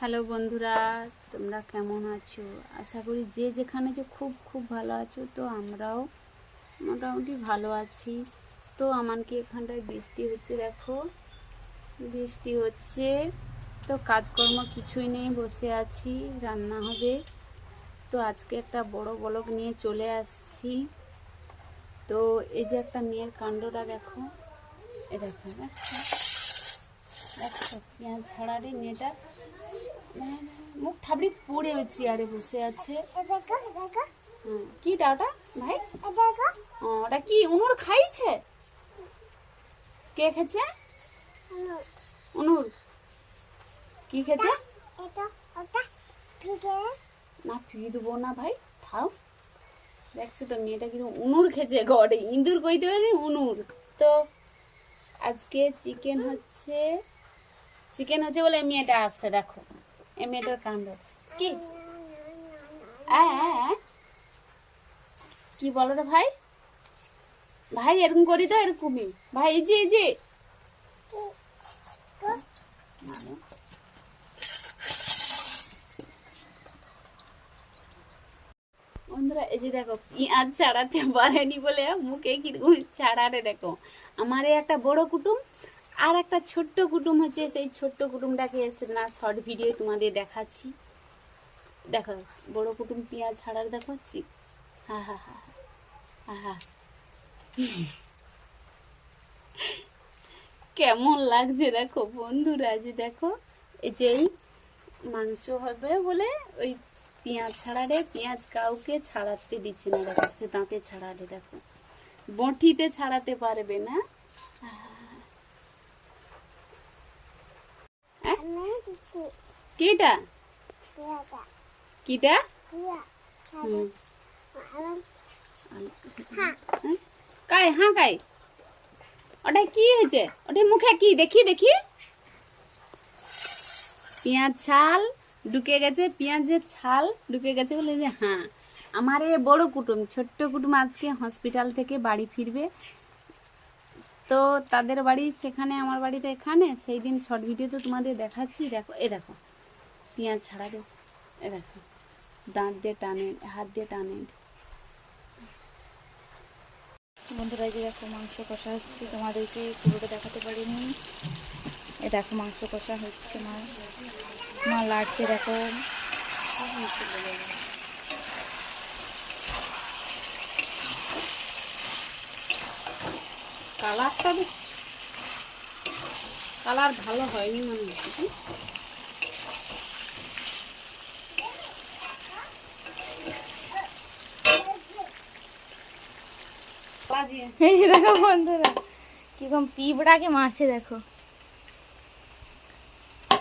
Hello বন্ধুরা, তোমরা কেমন আছো? আশা করি যে যেখানে যে খুব খুব ভালো আছো, তো আমরাও মোটামুটি ভালো আছি। তো আমাকে এখানটায় বৃষ্টি হচ্ছে, দেখো। বৃষ্টি হচ্ছে, তো কাজকর্ম কিছুই নেই, বসে আছি, রান্না হবে। তো আজকে একটা বড় বলক নিয়ে চলে আসছি। তো এই যে একটা মেয়ের কাণ্ডটা দেখো, এ দেখো দেখছ পেঁয়াজ ছাড়া রে মেয়েটা মুখ থাবড়ি পড়ে ওই চেয়ারে বসে আছে। কি ওটা ভাই? ওটা কি উনুর খাইছে? কে খেছে উনুর। কি খেছে না ফি দেবো না ভাই। থাও দেখছ তো মেয়েটা কিন্তু উনুর খেছে ঘরে ইঁদুর কইতে পারি উনুর। তো আজকে চিকেন হচ্ছে চিকেন হচ্ছে বলে মেয়েটা আসছে দেখো। এই মেয়েটার কাণ্ড। কি। কি বলো তো ভাই? ভাই, এরকম করি তো, এরকমই। ভাই, এই যে এই যে। বন্ধুরা, এই যে দেখো, পেঁয়াজ ছাড়াতে পারেনি বলে মুখে কীরকম ছাড়ারে দেখো। আমার একটা বড় কুটুম আর একটা ছোট্ট কুটুম হচ্ছে, সেই ছোট্ট কুটুমটাকে এসে না শর্ট ভিডিও তোমাদের দেখাচ্ছি। দেখো, বড় কুটুম পেঁয়াজ ছাড়ার দেখাচ্ছি। হা হা হা হা কেমন লাগছে দেখো বন্ধুরা, যে দেখো, এই যে মাংস হবে বলে ওই পেঁয়াজ ছাড়ারে, পেঁয়াজ কাউকে ছাড়াতে দিচ্ছে না, দেখো, সে দাঁতে ছাড়ারে, দেখো। বটিতে ছাড়াতে পারবে না। কিটা? কিটা? কাই হ্যাঁ কাই? ওটা কি হয়েছে? ওটা মুখে কি? দেখি দেখি। পেঁয়াজ ছাল ঢুকে গেছে, পেঁয়াজের ছাল ঢুকে গেছে বলে যে হ্যাঁ আমার এ বড় কুটুম, ছোট্ট কুটুম আজকে হসপিটাল থেকে বাড়ি ফিরবে। তো তাদের বাড়ি সেখানে, আমার বাড়িতে এখানে। সেই দিন শর্ট ভিডিওতে তোমাদের দেখাচ্ছি। দেখো, এ দেখো, পেঁয়াজ ছাড়া রে এ দেখো, দাঁত দিয়ে টানে, হাত দিয়ে টানে। বন্ধুরা যে দেখো, মাংস কষা হচ্ছে। তোমাদেরকে পুরোটা দেখাতে পারিনি। এ দেখো, মাংস কষা হচ্ছে মা। মা লাড়ছে দেখো। কালারটা কালার ভালো হয়নি মনে হচ্ছে। দেখো বন্ধুরা, কীরকম পিঁপড়াকে মারছে দেখো।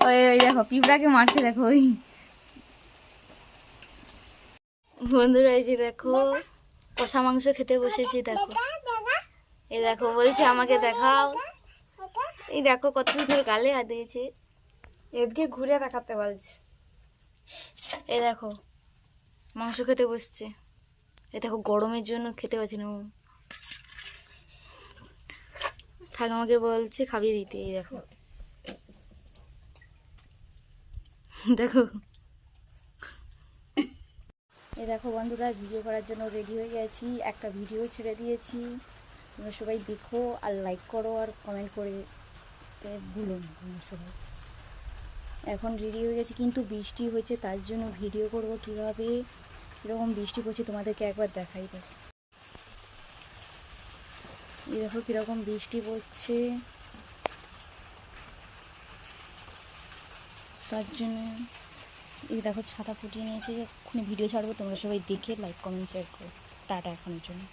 ওই ওই দেখো, পিঁপড়াকে মারছে দেখো, ওই। বন্ধুরা, এই যে দেখো, কষা মাংস খেতে বসেছি, দেখো। এই দেখো বলছে আমাকে দেখাও। এই দেখো কত সুন্দর গালে হাত দিয়েছে। এদিকে ঘুরে দেখাতে বলছে। এই দেখো মাংস খেতে বসছে। এ দেখো গরমের জন্য খেতে পারছি না। ঠাকুমাকে বলছে খাবিয়ে দিতে এই দেখো। দেখো। এই দেখো বন্ধুরা ভিডিও করার জন্য রেডি হয়ে গেছি। একটা ভিডিও ছেড়ে দিয়েছি। তোমরা সবাই দেখো আর লাইক করো আর কমেন্ট করে ভুলো না তোমরা সবাই। এখন রেডি হয়ে গেছে, কিন্তু বৃষ্টি হয়েছে, তার জন্য ভিডিও করব কীভাবে? এরকম বৃষ্টি পড়ছে, তোমাদেরকে একবার দেখাই দেবো এই দেখো কীরকম বৃষ্টি পড়ছে। তার জন্য এই দেখো ছাতা ফুটিয়ে নিয়েছে, এক্ষুনি ভিডিও ছাড়বো, তোমরা সবাই দেখে লাইক কমেন্ট শেয়ার করো। টাটা এখনের জন্য।